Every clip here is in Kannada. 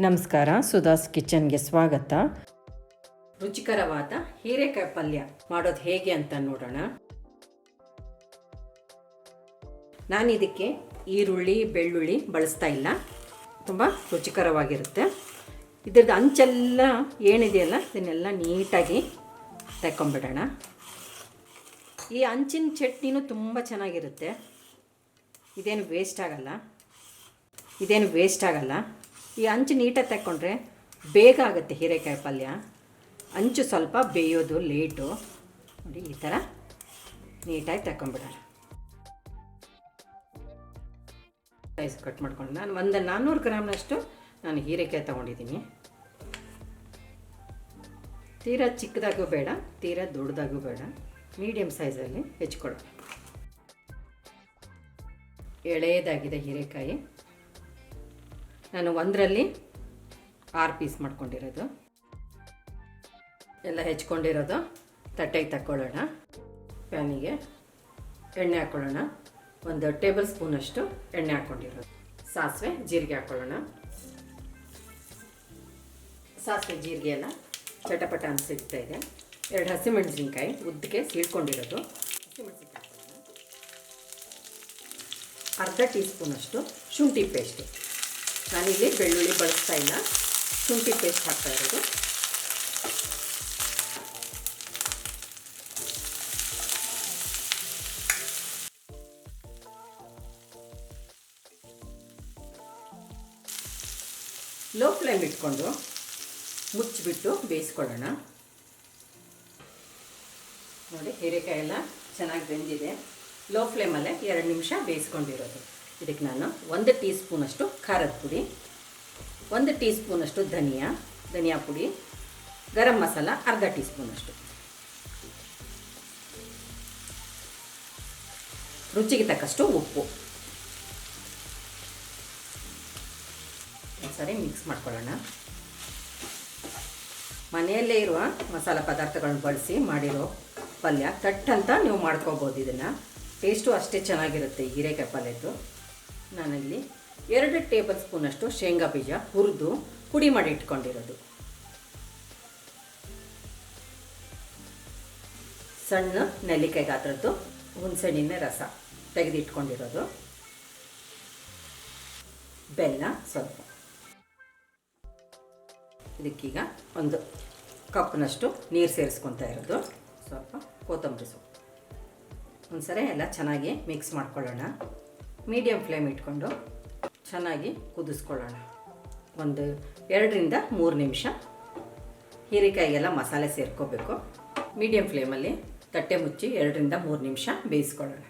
ನಮಸ್ಕಾರ ಸುಧಾಸ್ ಕಿಚನ್ಗೆ ಸ್ವಾಗತ. ರುಚಿಕರವಾದ ಹೀರೆಕಾಯಿ ಪಲ್ಯ ಮಾಡೋದು ಹೇಗೆ ಅಂತ ನೋಡೋಣ. ನಾನು ಇದಕ್ಕೆ ಈರುಳ್ಳಿ, ಬೆಳ್ಳುಳ್ಳಿ ಬಳಸ್ತಾ ಇಲ್ಲ. ತುಂಬ ರುಚಿಕರವಾಗಿರುತ್ತೆ. ಇದ್ರದ್ದು ಅಂಚೆಲ್ಲ ಏನಿದೆಯಲ್ಲ, ಇದನ್ನೆಲ್ಲ ನೀಟಾಗಿ ತೆಕ್ಕೊಂಬಿಡೋಣ. ಈ ಅಂಚಿನ ಚಟ್ನಿನೂ ತುಂಬ ಚೆನ್ನಾಗಿರುತ್ತೆ. ಇದೇನು ವೇಸ್ಟ್ ಆಗಲ್ಲ. ಇದೇನು ವೇಸ್ಟ್ ಆಗಲ್ಲ. ಈ ಅಂಚು ನೀಟಾಗಿ ತಕ್ಕೊಂಡ್ರೆ ಬೇಗ ಆಗುತ್ತೆ ಹೀರೆಕಾಯಿ ಪಲ್ಯ. ಅಂಚು ಸ್ವಲ್ಪ ಬೇಯೋದು, ಲೇಟು. ನೋಡಿ, ಈ ಥರ ನೀಟಾಗಿ ತಗೊಂಡ್ಬಿಡೋಣ ಸೈಸ್ ಕಟ್ ಮಾಡ್ಕೊಂಡು ನಾನು ಒಂದು ನಾನ್ನೂರು ಗ್ರಾಮ್ನಷ್ಟು ನಾನು ಹೀರೆಕಾಯಿ ತೊಗೊಂಡಿದ್ದೀನಿ. ತೀರಾ ಚಿಕ್ಕದಾಗೂ ಬೇಡ, ತೀರಾ ದೊಡ್ಡದಾಗೂ ಬೇಡ. ಮೀಡಿಯಮ್ ಸೈಜಲ್ಲಿ ಹೆಚ್ಕೊಳ್ಳಿ ಎಳೆಯದಾಗಿದೆ ಹೀರೆಕಾಯಿ. ನಾನು ಒಂದರಲ್ಲಿ ಆರು ಪೀಸ್ ಮಾಡ್ಕೊಂಡಿರೋದು. ಎಲ್ಲ ಹೆಚ್ಕೊಂಡಿರೋದು. ತಟ್ಟೆಗೆ ತಕ್ಕೊಳ್ಳೋಣ. ಪ್ಯಾನಿಗೆ ಎಣ್ಣೆ ಹಾಕ್ಕೊಳ್ಳೋಣ ಒಂದು ಟೇಬಲ್ ಸ್ಪೂನಷ್ಟು ಎಣ್ಣೆ ಹಾಕ್ಕೊಂಡಿರೋದು ಸಾಸಿವೆ, ಜೀರಿಗೆ ಹಾಕ್ಕೊಳ್ಳೋಣ ಸಾಸಿವೆ, ಜೀರಿಗೆ ಎಲ್ಲ ಚಟಪಟ ಅನಿಸಿಗ್ತಾ ಇದೆ. ಎರಡು ಹಸಿಮೆಣಸಿನ್ಕಾಯಿ ಉದ್ದಕ್ಕೆ ಸೀಳ್ಕೊಂಡಿರೋದು. ಹಸಿಮೆಣಸಿನ್ಕಾಯಿ ಅರ್ಧ ಟೀ ಸ್ಪೂನಷ್ಟು ಶುಂಠಿ ಪೇಸ್ಟು. ನಾನಿಲ್ಲಿ ಬೆಳ್ಳುಳ್ಳಿ ಬಳಸ್ತಾ ಇಲ್ಲ. ಶುಂಠಿ ಪೇಸ್ಟ್ ಹಾಕ್ತಾ ಇರೋದು. ಲೋ ಫ್ಲೇಮ್ ಇಟ್ಕೊಂಡು ಮುಚ್ಚಿಬಿಟ್ಟು ಬೇಯಿಸ್ಕೊಳ್ಳೋಣ. ನೋಡಿ ಹೀರೆಕಾಯಿ ಎಲ್ಲ ಚೆನ್ನಾಗಿ ಬೆಂದಿದೆ. ಲೋ ಫ್ಲೇಮಲ್ಲೇ ಎರಡು ನಿಮಿಷ ಬೇಯಿಸ್ಕೊಂಡಿರೋದು. ಇದಕ್ಕೆ ನಾನು ಒಂದು ಟೀ ಸ್ಪೂನಷ್ಟು ಖಾರದ ಪುಡಿ, ಒಂದು ಟೀ ಸ್ಪೂನಷ್ಟು ಧನಿಯಾ ಧನಿಯಾ ಪುಡಿ, ಗರಂ ಮಸಾಲ, ಅರ್ಧ ಟೀ ಸ್ಪೂನಷ್ಟು ರುಚಿಗೆ ತಕ್ಕಷ್ಟು ಉಪ್ಪು. ಸರಿ ಮಿಕ್ಸ್ ಮಾಡ್ಕೊಳ್ಳೋಣ. ಮನೆಯಲ್ಲೇ ಇರುವ ಮಸಾಲ ಪದಾರ್ಥಗಳನ್ನ ಬಳಸಿ ಮಾಡಿರೋ ಪಲ್ಯ ತಟ್ಟಂತ ನೀವು ಮಾಡ್ಕೋಬೋದು ಇದನ್ನು. ಟೇಸ್ಟು ಅಷ್ಟೇ ಚೆನ್ನಾಗಿರುತ್ತೆ ಹೀರೆಕಾಯಿ ಪಲ್ಯದ್ದು. ನಾನಲ್ಲಿ ಎರಡು ಟೇಬಲ್ ಸ್ಪೂನಷ್ಟು ಶೇಂಗಾ ಬೀಜ ಹುರಿದು ಪುಡಿ ಮಾಡಿ ಇಟ್ಕೊಂಡಿರೋದು. ಸಣ್ಣ ನೆಲ್ಲಿಕಾಯಿ ಗಾತ್ರದ್ದು ಹುಣಸೆಹಣ್ಣಿನ ರಸ ತೆಗೆದಿಟ್ಕೊಂಡಿರೋದು ಬೆಲ್ಲ ಸ್ವಲ್ಪ. ಇದಕ್ಕೀಗ ಒಂದು ಕಪ್ನಷ್ಟು ನೀರು ಸೇರಿಸ್ಕೊತಾ ಇರೋದು. ಸ್ವಲ್ಪ ಕೊತ್ತಂಬರಿ ಸೊಪ್ಪು. ಒಂದ್ಸರಿ ಎಲ್ಲ ಚೆನ್ನಾಗಿ ಮಿಕ್ಸ್ ಮಾಡ್ಕೊಳ್ಳೋಣ. ಮೀಡಿಯಮ್ ಫ್ಲೇಮ್ ಇಟ್ಕೊಂಡು ಚೆನ್ನಾಗಿ ಕುದಿಸ್ಕೊಳ್ಳೋಣ. ಒಂದು ಎರಡರಿಂದ ಮೂರು ನಿಮಿಷ. ಹೀರೆಕಾಯಿಗೆಲ್ಲ ಮಸಾಲೆ ಸೇರ್ಕೋಬೇಕು. ಮೀಡಿಯಂ ಫ್ಲೇಮಲ್ಲಿ ತಟ್ಟೆ ಮುಚ್ಚಿ ಎರಡರಿಂದ ಮೂರು ನಿಮಿಷ ಬೇಯಿಸ್ಕೊಳ್ಳೋಣ.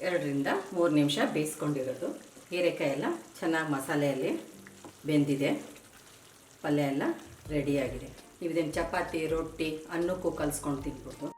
ಎರಡರಿಂದ ಮೂರು ನಿಮಿಷ ಬೇಯಿಸ್ಕೊಂಡಿರೋದು. ಹೀರೆಕಾಯಿ ಎಲ್ಲ ಚೆನ್ನಾಗಿ ಮಸಾಲೆಯಲ್ಲಿ ಬೆಂದಿದೆ. ಪಲ್ಯ ಎಲ್ಲ ರೆಡಿಯಾಗಿದೆ. ನೀವು ಇದನ್ನು ಚಪಾತಿ, ರೊಟ್ಟಿ, ಅನ್ನಕ್ಕೂ ಕಲಿಸ್ಕೊಂಡು ತಿನ್ಬೋದು.